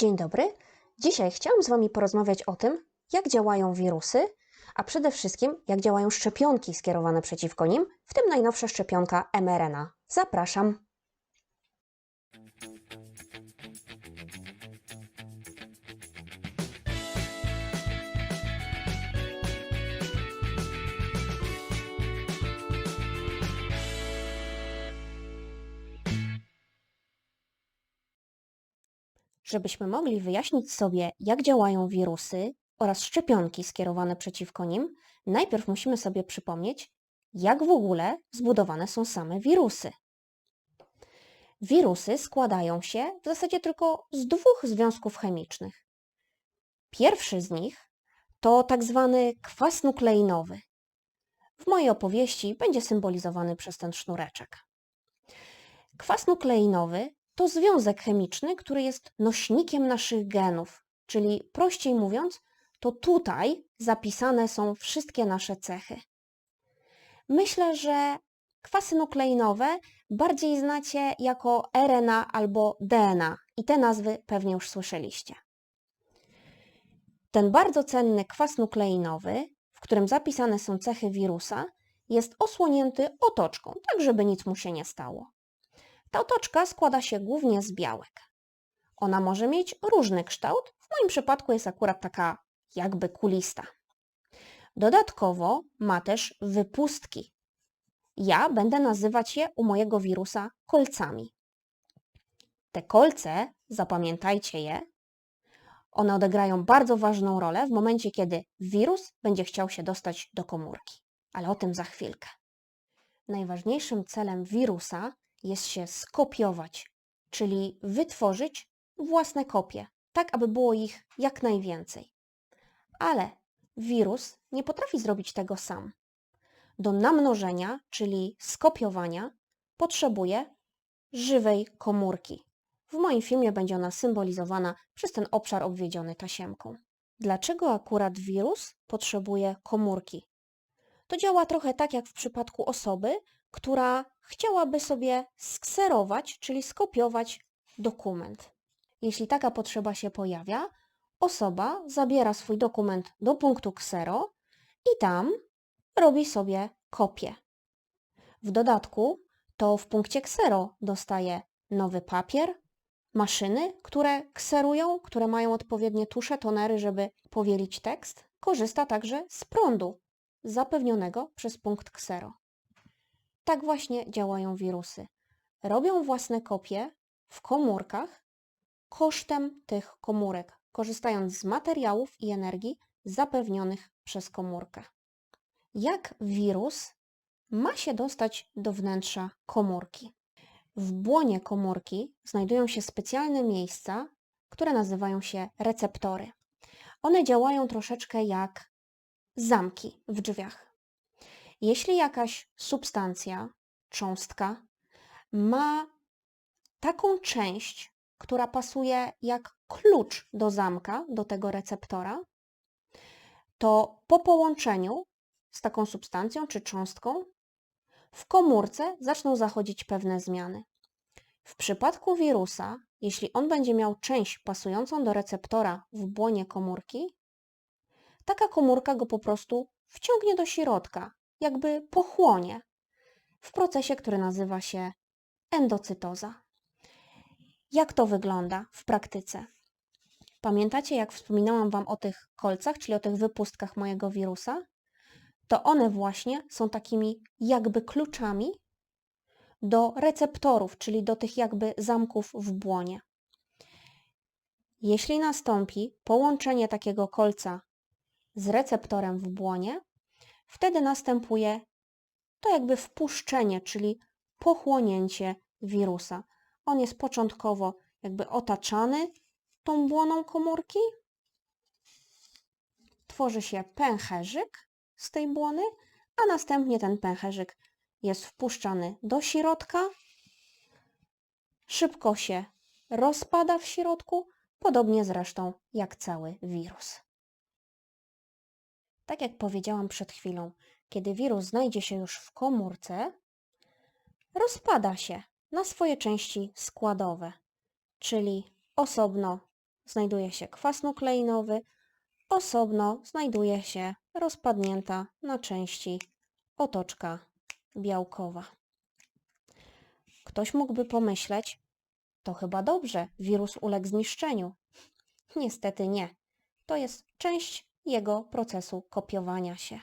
Dzień dobry. Dzisiaj chciałam z Wami porozmawiać o tym, jak działają wirusy, a przede wszystkim jak działają szczepionki skierowane przeciwko nim, w tym najnowsza szczepionka mRNA. Zapraszam. Żebyśmy mogli wyjaśnić sobie, jak działają wirusy oraz szczepionki skierowane przeciwko nim, najpierw musimy sobie przypomnieć, jak w ogóle zbudowane są same wirusy. Wirusy składają się w zasadzie tylko z dwóch związków chemicznych. Pierwszy z nich to tak zwany kwas nukleinowy. W mojej opowieści będzie symbolizowany przez ten sznureczek. Kwas nukleinowy to związek chemiczny, który jest nośnikiem naszych genów, czyli prościej mówiąc, to tutaj zapisane są wszystkie nasze cechy. Myślę, że kwasy nukleinowe bardziej znacie jako RNA albo DNA i te nazwy pewnie już słyszeliście. Ten bardzo cenny kwas nukleinowy, w którym zapisane są cechy wirusa, jest osłonięty otoczką, tak żeby nic mu się nie stało. Ta otoczka składa się głównie z białek. Ona może mieć różny kształt, w moim przypadku jest akurat taka jakby kulista. Dodatkowo ma też wypustki. Ja będę nazywać je u mojego wirusa kolcami. Te kolce, zapamiętajcie je, one odegrają bardzo ważną rolę w momencie, kiedy wirus będzie chciał się dostać do komórki. Ale o tym za chwilkę. Najważniejszym celem wirusa jest się skopiować, czyli wytworzyć własne kopie, tak aby było ich jak najwięcej. Ale wirus nie potrafi zrobić tego sam. Do namnożenia, czyli skopiowania, potrzebuje żywej komórki. W moim filmie będzie ona symbolizowana przez ten obszar obwiedziony tasiemką. Dlaczego akurat wirus potrzebuje komórki? To działa trochę tak jak w przypadku osoby, która chciałaby sobie skserować, czyli skopiować dokument. Jeśli taka potrzeba się pojawia, osoba zabiera swój dokument do punktu ksero i tam robi sobie kopię. W dodatku to w punkcie ksero dostaje nowy papier, maszyny, które kserują, które mają odpowiednie tusze, tonery, żeby powielić tekst. Korzysta także z prądu zapewnionego przez punkt ksero. Tak właśnie działają wirusy. Robią własne kopie w komórkach kosztem tych komórek, korzystając z materiałów i energii zapewnionych przez komórkę. Jak wirus ma się dostać do wnętrza komórki? W błonie komórki znajdują się specjalne miejsca, które nazywają się receptory. One działają troszeczkę jak zamki w drzwiach. Jeśli jakaś substancja, cząstka ma taką część, która pasuje jak klucz do zamka, do tego receptora, to po połączeniu z taką substancją czy cząstką w komórce zaczną zachodzić pewne zmiany. W przypadku wirusa, jeśli on będzie miał część pasującą do receptora w błonie komórki, taka komórka go po prostu wciągnie do środka, jakby pochłonie w procesie, który nazywa się endocytoza. Jak to wygląda w praktyce? Pamiętacie, jak wspominałam Wam o tych kolcach, czyli o tych wypustkach mojego wirusa? To one właśnie są takimi jakby kluczami do receptorów, czyli do tych jakby zamków w błonie. Jeśli nastąpi połączenie takiego kolca z receptorem w błonie, Wtedy następuje to jakby wpuszczenie, czyli pochłonięcie wirusa. On jest początkowo jakby otaczany tą błoną komórki. Tworzy się pęcherzyk z tej błony, a następnie ten pęcherzyk jest wpuszczany do środka. Szybko się rozpada w środku, podobnie zresztą jak cały wirus. Tak jak powiedziałam przed chwilą, kiedy wirus znajdzie się już w komórce, rozpada się na swoje części składowe, czyli osobno znajduje się kwas nukleinowy, osobno znajduje się rozpadnięta na części otoczka białkowa. Ktoś mógłby pomyśleć, to chyba dobrze, wirus uległ zniszczeniu. Niestety nie. To jest część jego procesu kopiowania się.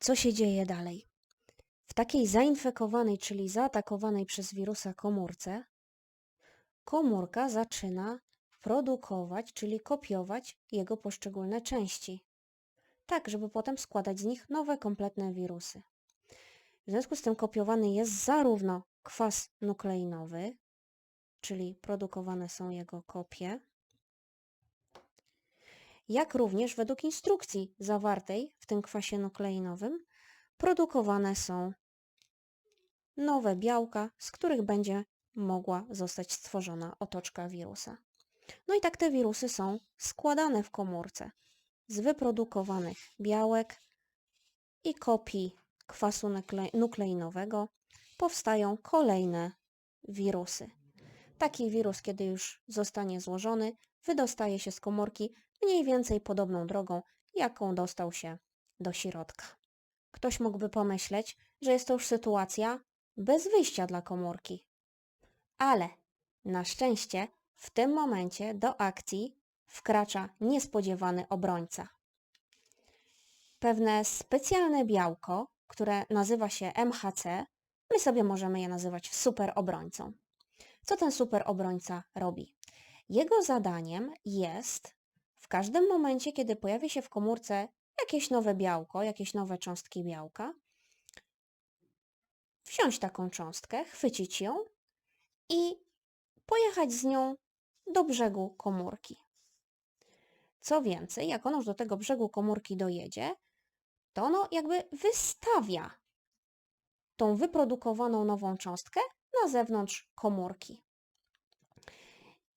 Co się dzieje dalej? W takiej zainfekowanej, czyli zaatakowanej przez wirusa komórce, komórka zaczyna produkować, czyli kopiować jego poszczególne części, tak żeby potem składać z nich nowe, kompletne wirusy. W związku z tym kopiowany jest zarówno kwas nukleinowy, czyli produkowane są jego kopie, jak również według instrukcji zawartej w tym kwasie nukleinowym produkowane są nowe białka, z których będzie mogła zostać stworzona otoczka wirusa. No i tak te wirusy są składane w komórce z wyprodukowanych białek i kopii kwasu nukle nukleinowego powstają kolejne wirusy. Taki wirus, kiedy już zostanie złożony, wydostaje się z komórki mniej więcej podobną drogą, jaką dostał się do środka. Ktoś mógłby pomyśleć, że jest to już sytuacja bez wyjścia dla komórki. Ale na szczęście w tym momencie do akcji wkracza niespodziewany obrońca. Pewne specjalne białko, które nazywa się MHC, my sobie możemy je nazywać superobrońcą. Co ten superobrońca robi? Jego zadaniem jest w każdym momencie, kiedy pojawi się w komórce jakieś nowe białko, jakieś nowe cząstki białka, wziąć taką cząstkę, chwycić ją i pojechać z nią do brzegu komórki. Co więcej, jak ono już do tego brzegu komórki dojedzie, to ono jakby wystawia tą wyprodukowaną nową cząstkę na zewnątrz komórki.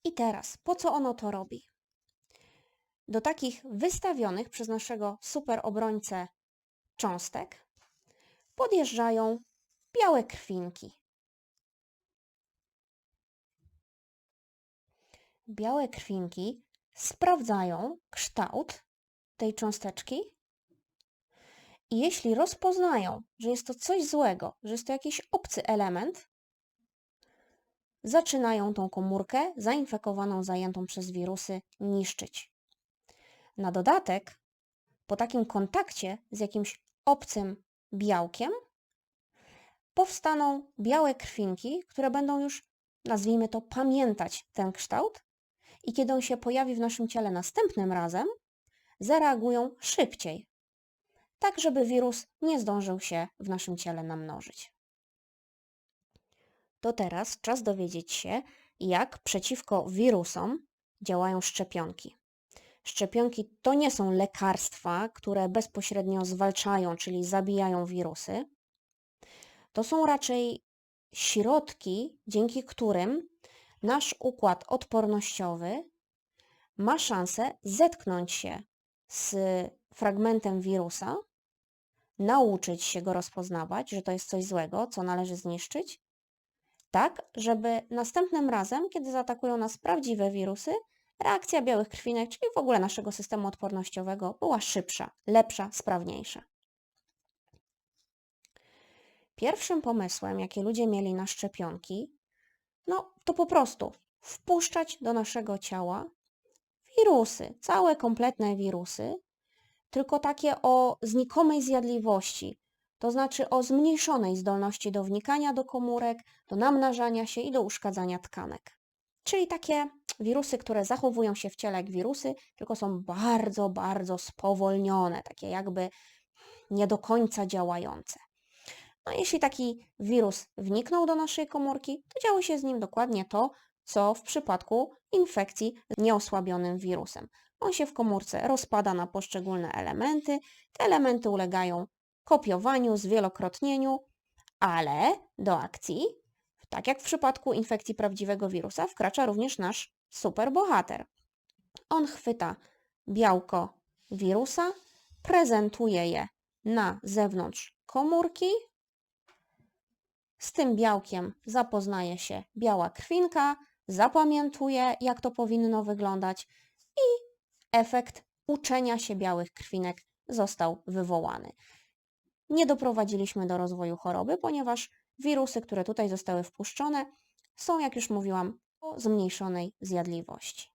I teraz, po co ono to robi? Do takich wystawionych przez naszego superobrońcę cząstek podjeżdżają białe krwinki. Białe krwinki sprawdzają kształt tej cząsteczki i jeśli rozpoznają, że jest to coś złego, że jest to jakiś obcy element, zaczynają tą komórkę zainfekowaną, zajętą przez wirusy niszczyć. Na dodatek, po takim kontakcie z jakimś obcym białkiem, powstaną białe krwinki, które będą już, nazwijmy to, pamiętać ten kształt i kiedy on się pojawi w naszym ciele następnym razem, zareagują szybciej, tak żeby wirus nie zdążył się w naszym ciele namnożyć. To teraz czas dowiedzieć się, jak przeciwko wirusom działają szczepionki. Szczepionki to nie są lekarstwa, które bezpośrednio zwalczają, czyli zabijają wirusy. To są raczej środki, dzięki którym nasz układ odpornościowy ma szansę zetknąć się z fragmentem wirusa, nauczyć się go rozpoznawać, że to jest coś złego, co należy zniszczyć, tak, żeby następnym razem, kiedy zaatakują nas prawdziwe wirusy, reakcja białych krwinek, czyli w ogóle naszego systemu odpornościowego, była szybsza, lepsza, sprawniejsza. Pierwszym pomysłem, jaki ludzie mieli na szczepionki, no to po prostu wpuszczać do naszego ciała wirusy, całe kompletne wirusy, tylko takie o znikomej zjadliwości, to znaczy o zmniejszonej zdolności do wnikania do komórek, do namnażania się i do uszkadzania tkanek. Czyli takie wirusy, które zachowują się w ciele jak wirusy, tylko są bardzo, bardzo spowolnione, takie jakby nie do końca działające. No jeśli taki wirus wniknął do naszej komórki, to działo się z nim dokładnie to, co w przypadku infekcji z nieosłabionym wirusem. On się w komórce rozpada na poszczególne elementy, te elementy ulegają kopiowaniu, zwielokrotnieniu, ale do akcji, tak jak w przypadku infekcji prawdziwego wirusa, wkracza również nasz superbohater. On chwyta białko wirusa, prezentuje je na zewnątrz komórki. Z tym białkiem zapoznaje się biała krwinka, zapamiętuje, jak to powinno wyglądać i efekt uczenia się białych krwinek został wywołany. Nie doprowadziliśmy do rozwoju choroby, ponieważ wirusy, które tutaj zostały wpuszczone, są, jak już mówiłam, o zmniejszonej zjadliwości.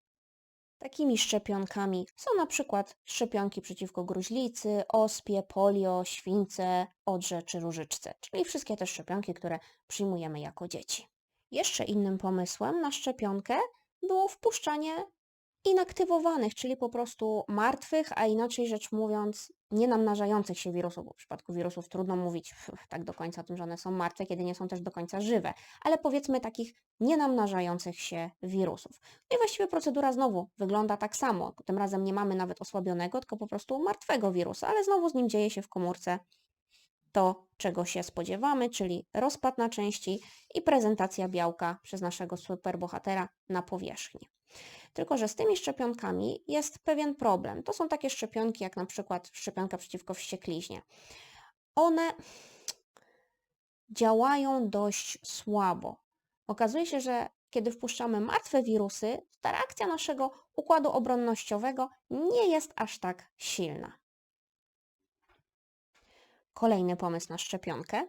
Takimi szczepionkami są na przykład szczepionki przeciwko gruźlicy, ospie, polio, śwince, odrze czy różyczce, czyli wszystkie te szczepionki, które przyjmujemy jako dzieci. Jeszcze innym pomysłem na szczepionkę było wpuszczanie inaktywowanych, czyli po prostu martwych, a inaczej rzecz mówiąc, nienamnażających się wirusów, bo w przypadku wirusów trudno mówić tak do końca o tym, że one są martwe, kiedy nie są też do końca żywe, ale powiedzmy takich nienamnażających się wirusów. No i właściwie procedura znowu wygląda tak samo. Tym razem nie mamy nawet osłabionego, tylko po prostu martwego wirusa, ale znowu z nim dzieje się w komórce to, czego się spodziewamy, czyli rozpad na części i prezentacja białka przez naszego superbohatera na powierzchni. Tylko, że z tymi szczepionkami jest pewien problem. To są takie szczepionki, jak na przykład szczepionka przeciwko wściekliźnie. One działają dość słabo. Okazuje się, że kiedy wpuszczamy martwe wirusy, ta reakcja naszego układu obronnościowego nie jest aż tak silna. Kolejny pomysł na szczepionkę.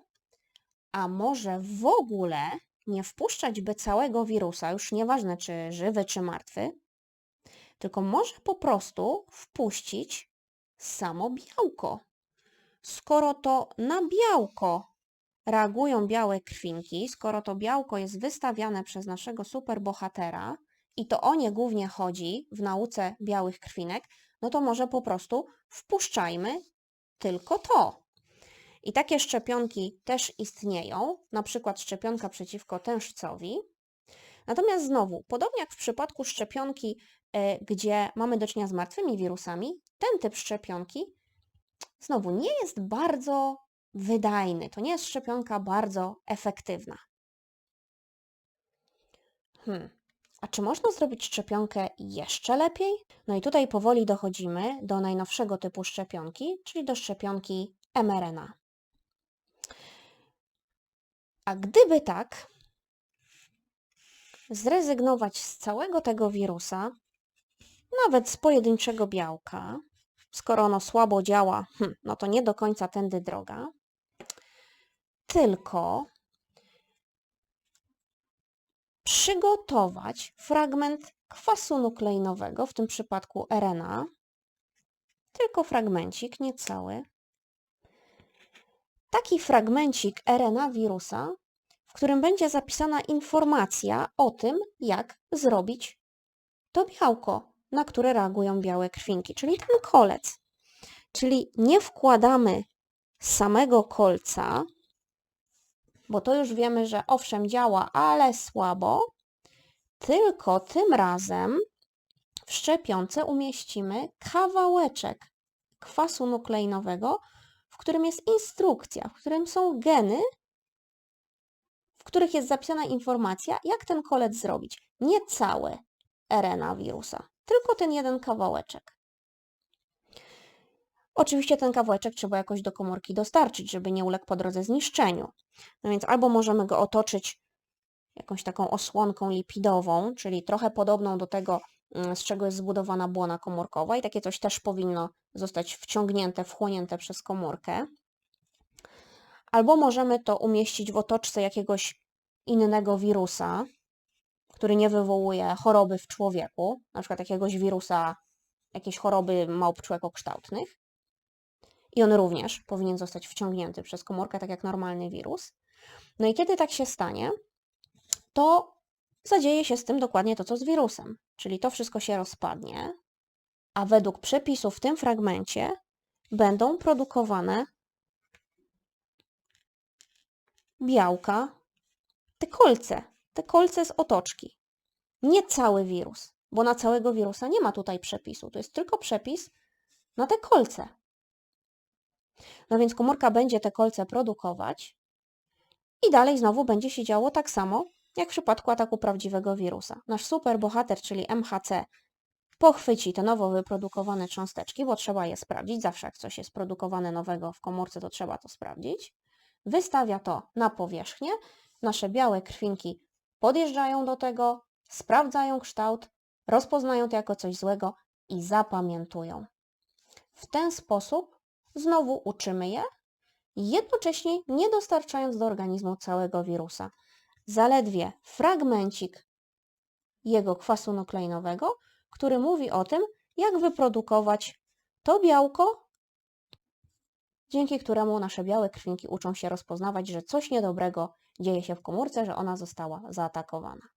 A może w ogóle nie wpuszczać by całego wirusa, już nieważne czy żywy, czy martwy, tylko może po prostu wpuścić samo białko. Skoro to na białko reagują białe krwinki, skoro to białko jest wystawiane przez naszego superbohatera i to o nie głównie chodzi w nauce białych krwinek, no to może po prostu wpuszczajmy tylko to. I takie szczepionki też istnieją, na przykład szczepionka przeciwko tężcowi. Natomiast znowu, podobnie jak w przypadku szczepionki, e, gdzie mamy do czynienia z martwymi wirusami, ten typ szczepionki znowu nie jest bardzo wydajny. To nie jest szczepionka bardzo efektywna. Hmm. A czy można zrobić szczepionkę jeszcze lepiej? No i tutaj powoli dochodzimy do najnowszego typu szczepionki, czyli do szczepionki mRNA. A gdyby tak, zrezygnować z całego tego wirusa, nawet z pojedynczego białka, skoro ono słabo działa, hm, no to nie do końca tędy droga, tylko przygotować fragment kwasu nukleinowego, w tym przypadku RNA, tylko fragmencik, nie cały, taki fragmencik RNA wirusa, w którym będzie zapisana informacja o tym, jak zrobić to białko, na które reagują białe krwinki, czyli ten kolec. Czyli nie wkładamy samego kolca, bo to już wiemy, że owszem działa, ale słabo, tylko tym razem w szczepionce umieścimy kawałeczek kwasu nukleinowego, w którym jest instrukcja, w którym są geny, w których jest zapisana informacja, jak ten kolec zrobić. Nie całe RNA wirusa, tylko ten jeden kawałeczek. Oczywiście ten kawałeczek trzeba jakoś do komórki dostarczyć, żeby nie uległ po drodze zniszczeniu. No więc albo możemy go otoczyć jakąś taką osłonką lipidową, czyli trochę podobną do tego, z czego jest zbudowana błona komórkowa i takie coś też powinno zostać wciągnięte, wchłonięte przez komórkę. Albo możemy to umieścić w otoczce jakiegoś innego wirusa, który nie wywołuje choroby w człowieku, na przykład jakiegoś wirusa, jakiejś choroby małp człekokształtnych. I on również powinien zostać wciągnięty przez komórkę, tak jak normalny wirus. No i kiedy tak się stanie, to zadzieje się z tym dokładnie to, co z wirusem. Czyli to wszystko się rozpadnie, a według przepisów w tym fragmencie będą produkowane białka, te kolce, te kolce z otoczki. Nie cały wirus, bo na całego wirusa nie ma tutaj przepisu. To jest tylko przepis na te kolce. No więc komórka będzie te kolce produkować i dalej znowu będzie się działo tak samo, jak w przypadku ataku prawdziwego wirusa. Nasz superbohater, czyli MHC, pochwyci te nowo wyprodukowane cząsteczki, bo trzeba je sprawdzić. Zawsze jak coś jest produkowane nowego w komórce, to trzeba to sprawdzić. Wystawia to na powierzchnię. Nasze białe krwinki podjeżdżają do tego, sprawdzają kształt, rozpoznają to jako coś złego i zapamiętują. W ten sposób znowu uczymy je, jednocześnie nie dostarczając do organizmu całego wirusa. Zaledwie fragmencik jego kwasu nukleinowego, który mówi o tym, jak wyprodukować to białko, dzięki któremu nasze białe krwinki uczą się rozpoznawać, że coś niedobrego dzieje się w komórce, że ona została zaatakowana.